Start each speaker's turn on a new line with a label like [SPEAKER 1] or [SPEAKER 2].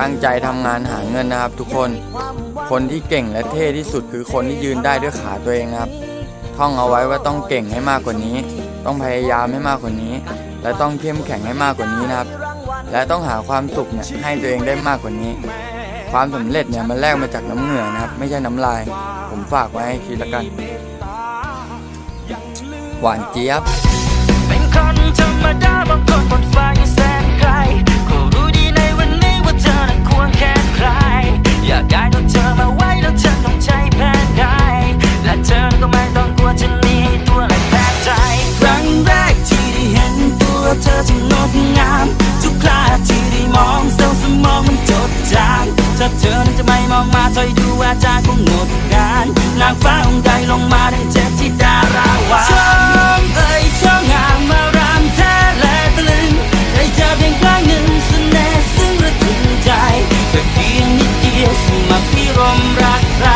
[SPEAKER 1] ตั้งใจทำงานหาเงินนะครับ ทุกคน คนที่เก่งและเท่ที่สุดคือคนที่ยืนได้ด้วยขาตัวเองครับ ท่องเอาไว้ว่าต้องเก่งให้มากกว่านี้ ต้องพยายามให้มากกว่านี้ และต้องเข้มแข็งให้มากกว่านี้นะครับ และต้องหาความสุขเนี่ยให้ตัวเองได้มากกว่านี้ ความสำเร็จเนี่ยมันแลกมาจากน้ำเหงื่อนะครับ ไม่ใช่น้ำลาย ผมฝากไว้ให้คิดล้วกัน หวานเจี๊ยบ
[SPEAKER 2] เป็นคนธรรมดาบางคนบนฟ้ายังแสน นตัวเธอที่งดงาม ทุกคราที่ได้มองเซลล์สมองมันจดจำถ้าเธอนั้นจะไม่มองมาถอดูอาจารย์คงงดงานนางฟ้าองค์ใดลงมาดังเทพธิดาราวาช่องเอ่ยช่องงามมารามแท้และตะลึงได้เจอเพียงครั้งหนึ่งเสน่ห์ซึ่งระทึงใจแค่เพียงนิดเดียวสมัครพิรมรักใคร